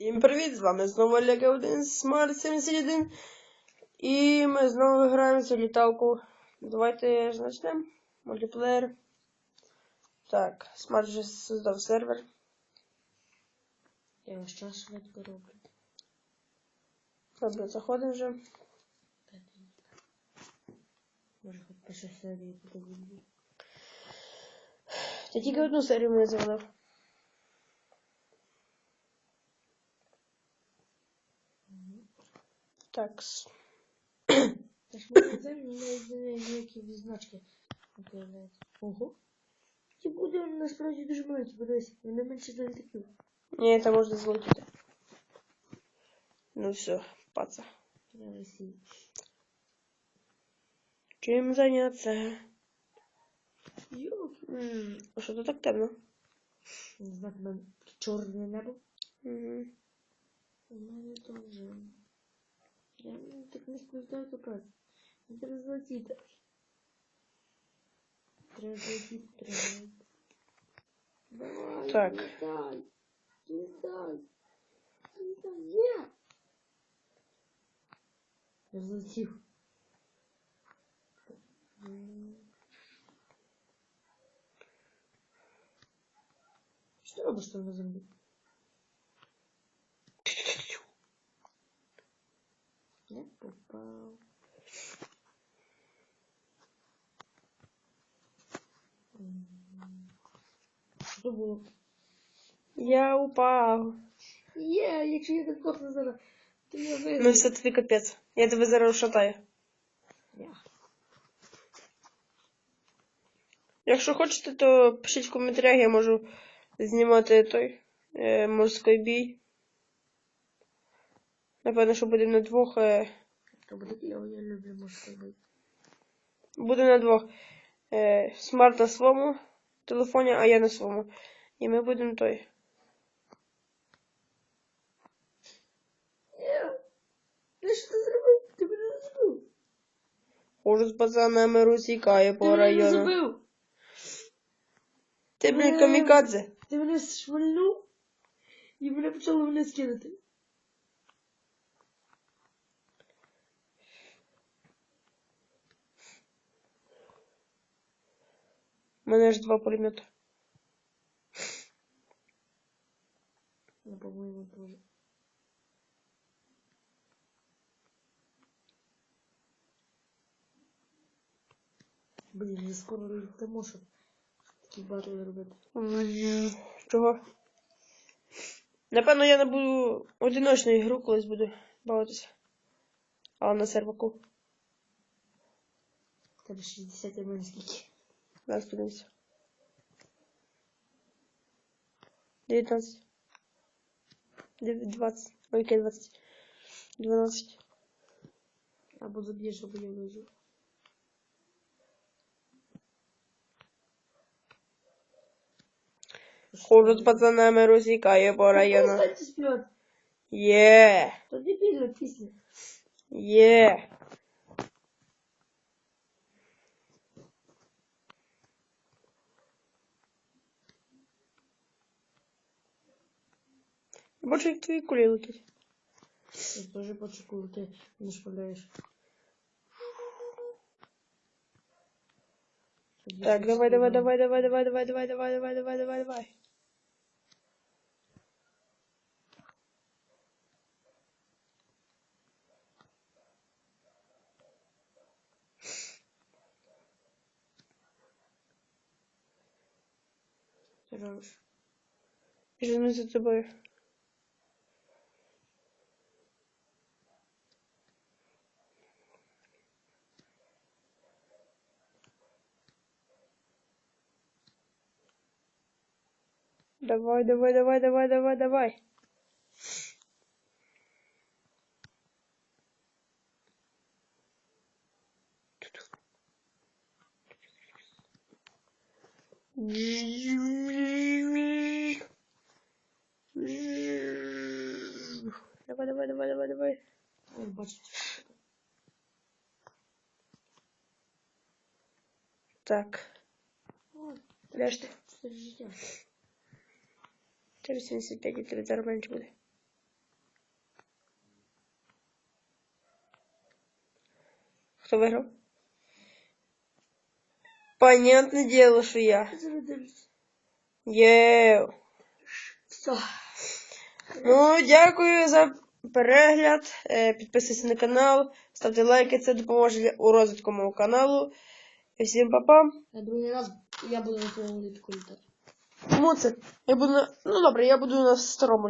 Всім привіт! З вами знову Олег 1 Smart 71. І ми знову граємо цю літалку. Давайте почнемо. Мультиплеєр. Так, Smart вже создав сервер. Я ось час швидко роблю. Добре, заходимо вже. Може хоч першу серію подивлюсь. Та тільки одну серію мене завалив. Так. Та ж мене зараз не ніякі відзначки не появляються. Ого. Ті буде насправді дуже маленькі, подивись, вони менше за літаків. Ні, це можна злетіти. Ну все, паца. Чим зайнятися? Йок. А що тут так темно? Не знаю, мене чорне небо. Угу. У мене теж. Я так не скучает указ. Транзлотит. Транзлотит, транзлотит. Давай, так. Кидай, кидай, кидай. Разлетив. Что, обо что на зомби? Не попав. М. Що було? Я упав. Є, якщо я так кохну зараз, я виграю. Ну все тобі капець. Я тебе зараз шатаю. Я. Якщо хочете, то пишіть в коментарях, я можу знімати той е, морський бій. Напевно, що буде на двох. Е, То буде кльово, я люблю на двох. Е, смарт на своєму телефоні, а я на своєму. І ми будемо той. Є. Ти що ти зробив? Ти мене не зробив. Хожу з пацанами розсікає Ти по мене не району. зробив. Ти, блін, Е. камікадзе. Ти мене швальнув і мене почало мене скинути. Мене ж два пулемети. Ну, по-моєму, тоже. Блін, я скоро летимо, щоб такі батли робити. Чого? Напевно, я не буду одиночну ігру колись буду бавитися. Але на серваку. Тебе 60 а в скільки. Воспринься. 19. 20. Окей, 20. 12. Я буду ближе, бо не вижу. Ходят пацанами розікає по ну, району. Е. Є. Є. Бачу, як твої кулі летять. Я теж бачу, коли ти не шпаляєш. Так, давай, давай, давай, давай, давай, давай, давай, давай, давай, давай, давай, давай. Ти робиш. Жену за тобою. Давай, давай, давай, давай, давай, давай. Давай, давай, давай, давай, давай. Так. О, Решта. Kerisini siz de götürürler bence bunu. Кто выиграл? Понятное дело, что я. Єу. Ну, дякую за перегляд. Е, підписуйтесь на канал, ставте лайки, це допоможе у розвитку мого каналу. І всім па-па! Я другий раз я буду на твоєму літку літати. Чому це? Я буду на. Ну добре, я буду на старому